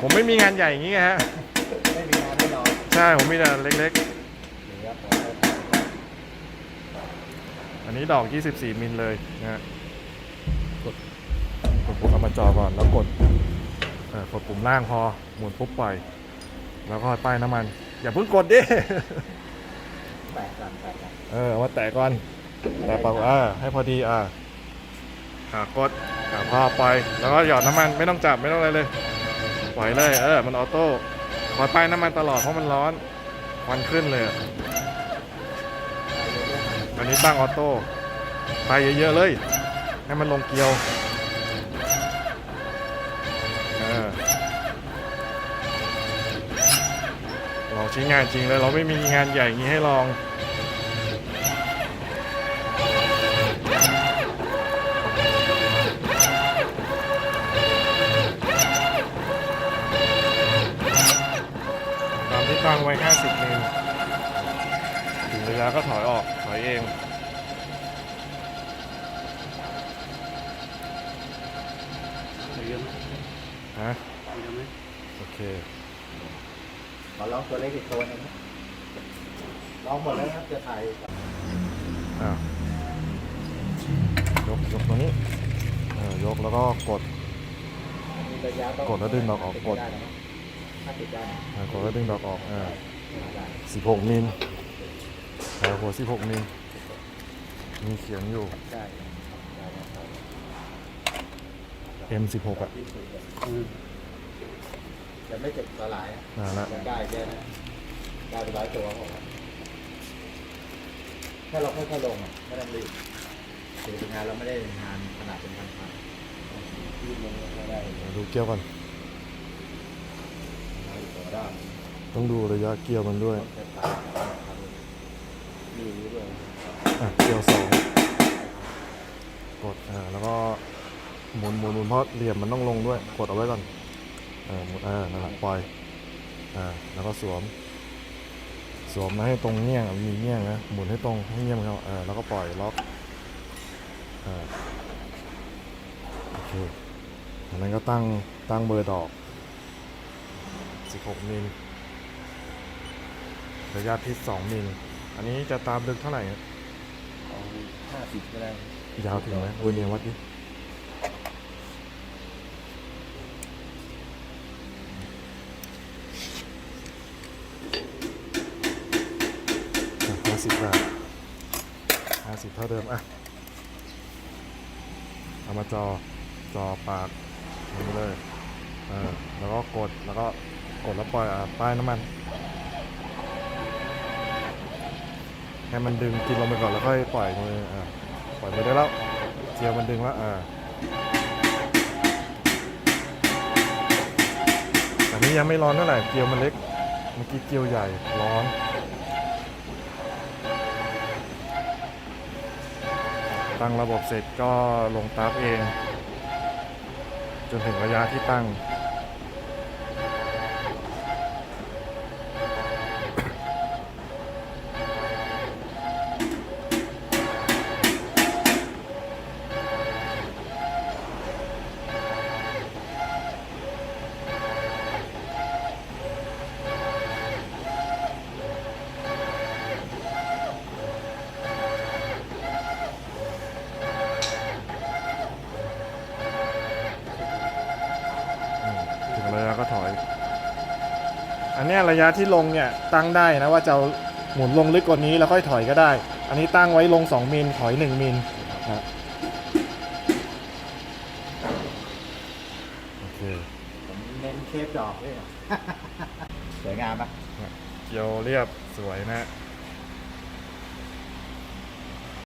ผมไม่มีงานใหญ่อย่างงี้ไงฮะ ไม่มีงานไม่นอนใช่ ผมมีแต่เล็กหรือว่าผมๆ อันนี้ดอก 24 มิลเลยนะฮะ กด กดปุ่มเอามาจอก่อนแล้วกดเออกดปุ่มล่างพอ หมุนปุ๊บปล่อย แล้วก็ป้ายน้ำมัน อย่าเพิ่งกดดิ แปะกันแปะกันเออเอามาแตะก่อน แตะปากอ่าให้พอดีอ่าอ่ากดอ่าพอปล่อยแล้วก็หยอดน้ำมันไม่ต้องจับไม่ต้องอะไรเลยปล่ อยเลย เออ มันออโต้ปล่อยป้ายน้ำมันตลอดเพราะมันร้อนควันขึ้นเลยอันนี้ตั้งออโต้ไปเยอะๆเลย ให้มันลงเกลียวเออลองชิ้งานจริงเลย เราไม่มีงานใหญ่อย่างนี้ให้ลอง ตามที่ตั้งไว้ 50มิลถึงเวลาก็ถอยออก ถอยเองเยอะไหมฮะเยอะไหมโอเคขอร้องตัวเล็กอีกตัวหนึงนะร้องหมดแล้วนะครับจะถ่ายอะยกยกตัวนี้เออยกแล้วก็กดมีระยะต้องกดแล้วดึงออกออกกดได้นะ ถ้าติดได้นะอะกดแล้วดึงดอกออกอ่าได้16มิลแถวหัว16มิลมีเขียนอยู่ ได้ได้ได้ M16 อะอืมจะไม่เจ็บสลายนะอ่าละยังได้เยอะนะได้เป็นร้อยตัวผมถ้าเราค่อยๆลงอะไม่ต้องรีบถือเป็นงานเราไม่ได้งานขนาดเป็นพันๆรีบลงก็ได้ เดี๋ยวดูเกี่ยวกัน ตัวได้ต้องดูระยะเกี่ยวมันด้วยจะตายมีนี้ด้วยอะเกี่ยวสองกดอ่าแล้วก็หมุนหมุนหมุนเพราะเหลี่ยมมันต้องลงด้วย กดเอาไว้ก่อนเออหมุนเออนั่นแหละปล่อยอ่าแล้วก็สวม สวมนะให้ตรงเงี้ยงอะมีเงี้ยงนะหมุนให้ตรงให้เงี้ยงเขาเออแล้วก็ปล่อยล็อกอ่าโอเคอันนั้นก็ตั้งตั้งเบอร์ดอก 16มิลระยะพิษ2มิลอันนี้จะตามลึกเท่าไหร่ครับเอาห้าสิบก็ได้ยาวถึงไหมเวอร์เนียร์วัดดิห้าสิบบาทห้าสิบเท่าเดิม อะ เอามาจอ จอปากนี่เลย เออ แล้วก็กด แล้วก็ กดแล้วปล่อยอะป้ายน้ำมันให้มันดึงกินลงไปก่อนแล้วค่อยปล่อยมืออะปล่อยมือได้แล้วเจียวมันดึงแล้วอ่าอันนี้ยังไม่ร้อนเท่าไหร่เกียวมันเล็กเมื่อกี้เกียวใหญ่ร้อนตั้งระบบเสร็จก็ลงตาร์ฟเอง จนถึงระยะที่ตั้ง มถึงระยะก็ถอย อันเนี้ยระยะที่ลงเนี่ยตั้งได้นะว่าจะเอาหมุนลงลึกกว่านี้แล้วค่อยถอยก็ได้ อันนี้ตั้งไว้ลง 2 มิลถอย 1 มิลนะโอเคผมเน้นเชฟดอกด้วยนะสวยงามปะเกียวเรียบสวยนะ